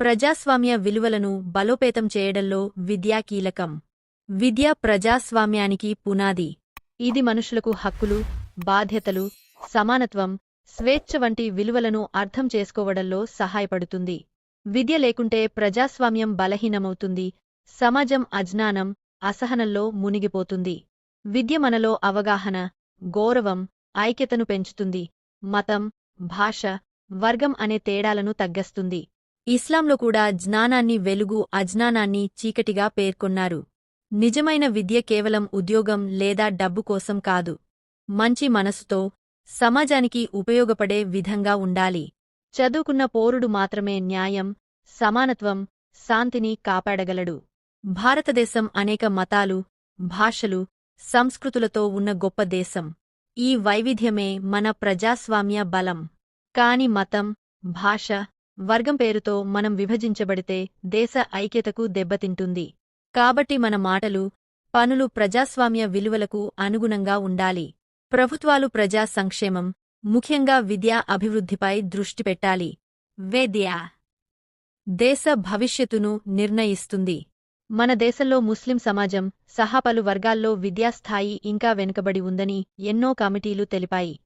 ప్రజాస్వామ్య విలువలను బలోపేతం చేయడంలో విద్యా కీలకం. విద్య ప్రజాస్వామ్యానికి పునాది. ఇది మనుషులకు హక్కులు బాధ్యతలు సమానత్వం స్వేచ్ఛ వంటి విలువలను అర్థం చేసుకోవడంలో సహాయపడుతుంది. విద్య లేకుంటే ప్రజాస్వామ్యం బలహీనమవుతుంది. సమాజం అజ్ఞానం అసహనంలో మునిగిపోతుంది. విద్య మనలో అవగాహన గౌరవం ఐక్యతను పెంచుతుంది. మతం భాష వర్గం అనే తేడాలను తగ్గస్తుంది. ఇస్లాంలో కూడా జ్ఞానాన్ని వెలుగు అజ్ఞానాన్ని చీకటిగా పేర్కొన్నారు. నిజమైన విద్య కేవలం ఉద్యోగం లేదా డబ్బు కోసం కాదు. మంచి మనసుతో సమాజానికి ఉపయోగపడే విధంగా ఉండాలి. చదువుకున్న పౌరుడు మాత్రమే న్యాయం సమానత్వం శాంతిని కాపాడగలడు. భారతదేశం అనేక మతాలు భాషలు సంస్కృతులతో ఉన్న గొప్ప దేశం. ఈ వైవిధ్యమే మన ప్రజాస్వామ్య బలం. కాని మతం భాష వర్గం పేరుతో మనం విభజించబడితే దేశ ఐక్యతకు దెబ్బతింటుంది. కాబట్టి మన మాటలు పనులు ప్రజాస్వామ్య విలువలకు అనుగుణంగా ఉండాలి. ప్రభుత్వాలు ప్రజా సంక్షేమం ముఖ్యంగా విద్యా అభివృద్ధిపై దృష్టి పెట్టాలి. వేద్య. దేశ భవిష్యత్తును నిర్ణయిస్తుంది. మన దేశంలో ముస్లిం సమాజం సహా పలు వర్గాల్లో విద్యాస్థాయి ఇంకా వెనుకబడి ఉందని ఎన్నో కమిటీలు తెలిపాయి.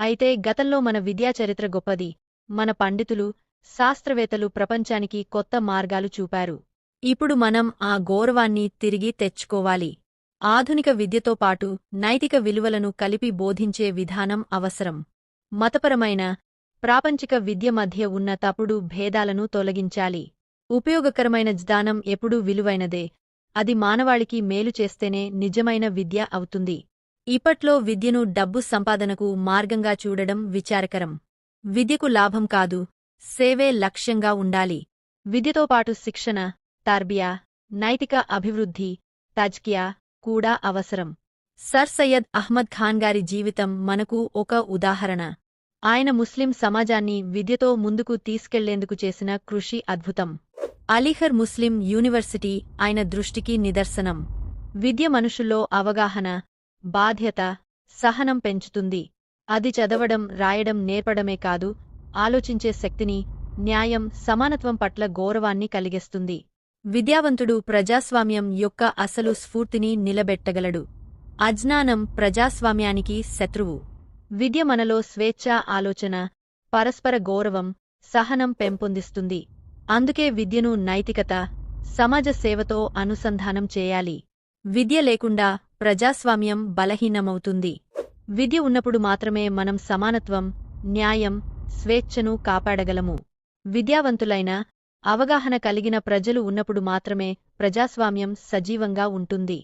అయితే గతంలో మన విద్యా చరిత్ర గొప్పది. మన పండితులు శాస్త్రవేత్తలు ప్రపంచానికి కొత్త మార్గాలు చూపారు. ఇప్పుడు మనం ఆ గౌరవాన్ని తిరిగి తెచ్చుకోవాలి. ఆధునిక విద్యతో పాటు నైతిక విలువలను కలిపి బోధించే విధానం అవసరం. మతపరమైన ప్రాపంచిక విద్య మధ్య ఉన్న తప్పుడు భేదాలను తొలగించాలి. ఉపయోగకరమైన జ్ఞానం ఎప్పుడూ విలువైనదే. అది మానవాళికి మేలు చేస్తేనే నిజమైన విద్య అవుతుంది. ఇప్పట్లో విద్యను డబ్బు సంపాదనకు మార్గంగా చూడడం విచారకరం. విద్యకు లాభం కాదు సేవే లక్ష్యంగా ఉండాలి. విద్యతో పాటు శిక్షణ తార్బియా నైతిక అభివృద్ధి తజ్కియా కూడా అవసరం. సర్ సయ్యద్ అహ్మద్ ఖాన్ గారి జీవితం మనకు ఒక ఉదాహరణ. ఆయన ముస్లిం సమాజాన్ని విద్యతో ముందుకు తీసుకెళ్ళేందుకు చేసిన కృషి అద్భుతం. అలీహర్ ముస్లిం యూనివర్సిటీ ఆయన దృష్టికి నిదర్శనం. విద్య మనుషుల్లో అవగాహన బాధ్యత సహనం పెంచుతుంది. అది చదవడం రాయడం నేర్పడమే కాదు ఆలోచించే శక్తిని న్యాయం సమానత్వం పట్ల గౌరవాన్ని కలిగిస్తుంది. విద్యావంతుడు ప్రజాస్వామ్యం యొక్క అసలు స్ఫూర్తిని నిలబెట్టగలడు. అజ్ఞానం ప్రజాస్వామ్యానికి శత్రువు. విద్య మనలో స్వేచ్ఛ ఆలోచన పరస్పర గౌరవం సహనం పెంపొందిస్తుంది. అందుకే విద్యను నైతికత సమాజ సేవతో అనుసంధానం చేయాలి. విద్య లేకుండా ప్రజాస్వామ్యం బలహీనమవుతుంది. విద్య ఉన్నప్పుడు మాత్రమే మనం సమానత్వం న్యాయం స్వేచ్ఛను కాపాడగలము. విద్యావంతులైన అవగాహన కలిగిన ప్రజలు ఉన్నప్పుడు మాత్రమే ప్రజాస్వామ్యం సజీవంగా ఉంటుంది.